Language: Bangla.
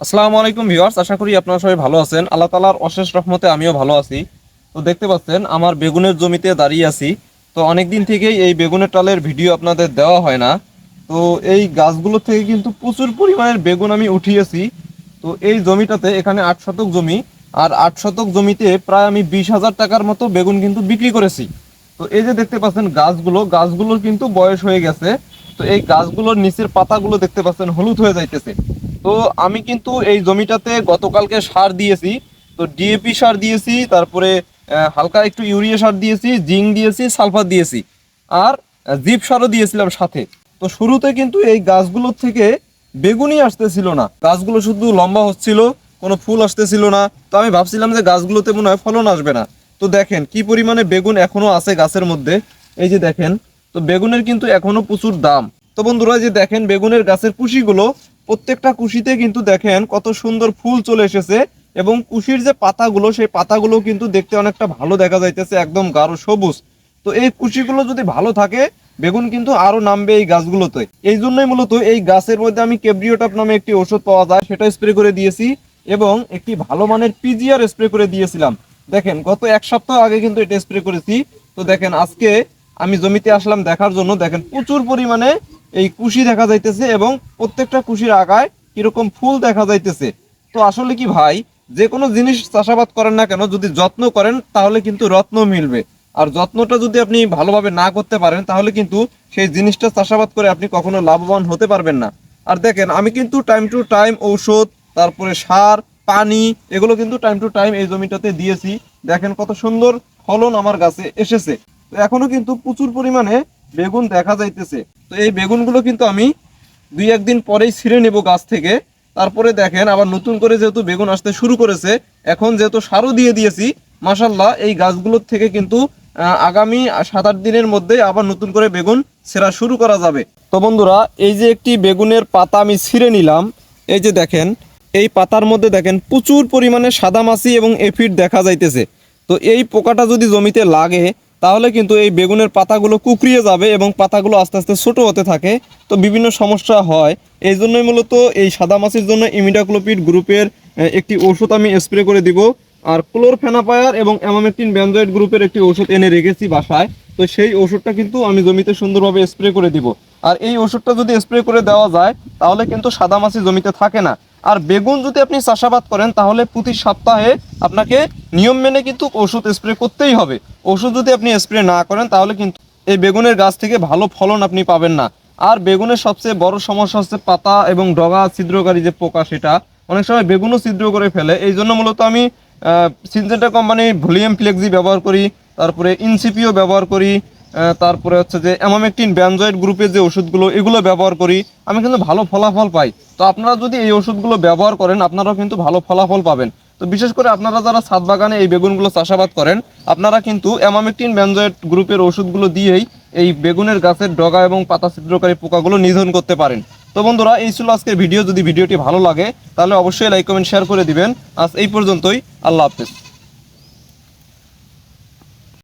আসসালামু আলাইকুম ভিউয়ার্স, আশা করি আপনারা সবাই ভালো আছেন। আল্লাহ তালার অশেষ রহমতে আমিও ভালো আছি। তো দেখতে পাচ্ছেন, আমার বেগুনের জমিতে দাঁড়িয়ে আছি। তো অনেক দিন থেকেই এই বেগুনের টালের ভিডিও আপনাদের দেওয়া হয় না। তো এই গাছগুলো থেকে কিন্তু প্রচুর পরিমাণের বেগুন আমি উঠিয়েছি। তো এই জমিটাতে এখানে আট শতক জমি, আর আট শতক জমিতে প্রায় আমি বিশ হাজার টাকার মতো বেগুন কিন্তু বিক্রি করেছি। তো এই যে দেখতে পাচ্ছেন গাছগুলো, গাছগুলোর কিন্তু বয়স হয়ে গেছে। তো এই গাছগুলোর নিচের পাতাগুলো দেখতে পাচ্ছেন হলুদ হয়ে যাইতেছে। তো আমি কিন্তু এই জমিটাতে গতকালকে সার দিয়েছি। তো ডিএপি সার দিয়েছি, তারপরে হালকা একটু ইউরিয়া সার দিয়েছি, জিঙ্ক দিয়েছি, সালফার দিয়েছি, আর জিপ সারও দিয়েছিলাম সাথে। তো শুরুতে কিন্তু এই গাছগুলোর থেকে বেগুনই আসতেছিল না। গাছগুলো শুধু লম্বা হচ্ছিল, কোনো ফুল আসতেছিল না। তো আমি ভাবছিলাম যে গাছগুলোতে মনে হয় ফলন আসবে না। তো দেখেন, কি পরিমাণে বেগুন এখনও আছে গাছের মধ্যে। এই যে দেখেন, তো বেগুনের কিন্তু এখনও প্রচুর দাম। তো বন্ধুরা যে দেখেন, বেগুনের গাছের কুশিগুলো প্রত্যেকটা কুশিতে কিন্তু দেখেন কত সুন্দর ফুল চলে এসেছে এবং কুশির যে পাতাগুলো, সেই পাতাগুলো কিন্তু দেখতে অনেকটা ভালো দেখা যাইতেছে, একদম গাঢ় সবুজ। তো এই কুশিগুলো যদি ভালো থাকে, বেগুন কিন্তু আরও নামবে এই গাছগুলোতে। এই জন্যই মূলত এই গাছের মধ্যে আমি কেব্রিওটাপ নামে একটি ওষুধ পাওয়া যায়, সেটা স্প্রে করে দিয়েছি এবং একটি ভালো মানের পিজিআর স্প্রে করে দিয়েছিলাম। দেখেন, গত এক সপ্তাহ আগে কিন্তু এটা স্প্রে করেছি। তো দেখেন, আজকে আমি জমিতে আসলাম দেখার জন্য। দেখেন, প্রচুর পরিমাণে এই কুশি দেখা যাইতেছে এবং প্রত্যেকটা কুশির আগায় কীরকম ফুল দেখা যাইতেছে। তো আসলে কি ভাই, যে কোনো জিনিস চাষাবাদ করেন না কেন, যদি যত্ন করেন তাহলে কিন্তু রত্ন মিলবে। আর যত্নটা যদি আপনি ভালোভাবে না করতে পারেন, তাহলে কিন্তু সেই জিনিসটা চাষাবাদ করে আপনি কখনো লাভবান হতে পারবেন না। আর দেখেন, আমি কিন্তু টাইম টু টাইম ঔষধ, তারপরে সার, পানি, এগুলো কিন্তু টাইম টু টাইম এই জমিটাতে দিয়েছি। দেখেন কত সুন্দর ফলন আমার গাছে এসেছে। এখনও কিন্তু প্রচুর পরিমাণে বেগুন দেখা যাইতেছে। তো এই বেগুনগুলো কিন্তু আমি দুই একদিন পরেই ছিঁড়ে নেব গাছ থেকে। তারপরে দেখেন, আবার নতুন করে যেহেতু বেগুন আসতে শুরু করেছে, এখন যেহেতু সারও দিয়ে দিয়েছি মাসাল্লাহ এই গাছগুলোর থেকে কিন্তু আগামী সাত আট দিনের মধ্যে আবার নতুন করে বেগুন ছেঁড়া শুরু করা যাবে। তো বন্ধুরা, এই যে একটি বেগুনের পাতা আমি ছিঁড়ে নিলাম, এই যে দেখেন, এই পাতার মধ্যে দেখেন প্রচুর পরিমাণে সাদামাছি এবং এফিড দেখা যাইতেছে। তো এই পোকাটা যদি জমিতে লাগে তাহলে কিন্তু এই বেগুনের পাতাগুলো কুকরিয়ে যাবে এবং পাতাগুলো আস্তে আস্তে ছোট হতে থাকে। তো বিভিন্ন সমস্যা হয়। এই জন্যই মূলত এই সাদা মাছির জন্য ইমিডাক্লোপিড গ্রুপের একটি ওষুধ আমি স্প্রে করে দিব। আর ক্লোরফেনাপায়ার এবং অ্যামামেকটিন ব্যানজয়েড গ্রুপের একটি ওষুধ এনে রেখেছি বাসায়। তো সেই ওষুধটা কিন্তু আমি জমিতে সুন্দরভাবে স্প্রে করে দিব। আর এই ওষুধটা যদি স্প্রে করে দেওয়া যায়, তাহলে কিন্তু সাদা মাছি জমিতে থাকে না। আর বেগুন যদি আপনি চাষাবাদ করেন, তাহলে প্রতি সপ্তাহে আপনাকে নিয়ম মেনে কিন্তু ওষুধ স্প্রে করতেই হবে। ওষুধ যদি আপনি স্প্রে না করেন, তাহলে কিন্তু এই বেগুনের গাছ থেকে ভালো ফলন আপনি পাবেন না। আর বেগুনের সবচেয়ে বড় সমস্যা হচ্ছে পাতা এবং ডগা ছিদ্রকারী যে পোকা সেটা। অনেক সময় বেগুনও ছিদ্র করে ফেলে। এই জন্য মূলত আমি সিনজেন্টা কোম্পানির ভলিউম ফ্লেক্সি ব্যবহার করি, তারপরে ইনসিপিও ব্যবহার করি তারপরে হচ্ছে যে অ্যামামেকটিন ব্যানজয়েড গ্রুপের যে ওষুধগুলো, এগুলো ব্যবহার করি, আমি কিন্তু ভালো ফলাফল পাই। তো আপনারা যদি এই ওষুধগুলো ব্যবহার করেন, আপনারাও কিন্তু ভালো ফলাফল পাবেন। তো বিশেষ করে আপনারা যারা ছাদ বাগানে এই বেগুনগুলো চাষাবাদ করেন, আপনারা কিন্তু অ্যামামেকটিন ব্যানজয়েড গ্রুপের ওষুধগুলো দিয়েই এই বেগুনের গাছের ডগা এবং পাতা ছিদ্রকারী পোকাগুলো নিধন করতে পারেন। তো বন্ধুরা, এই ছিল আজকের ভিডিও। যদি ভিডিওটি ভালো লাগে, তাহলে অবশ্যই লাইক কমেন্ট শেয়ার করে দিবেন। আজ এই পর্যন্তই। আল্লাহ হাফেজ।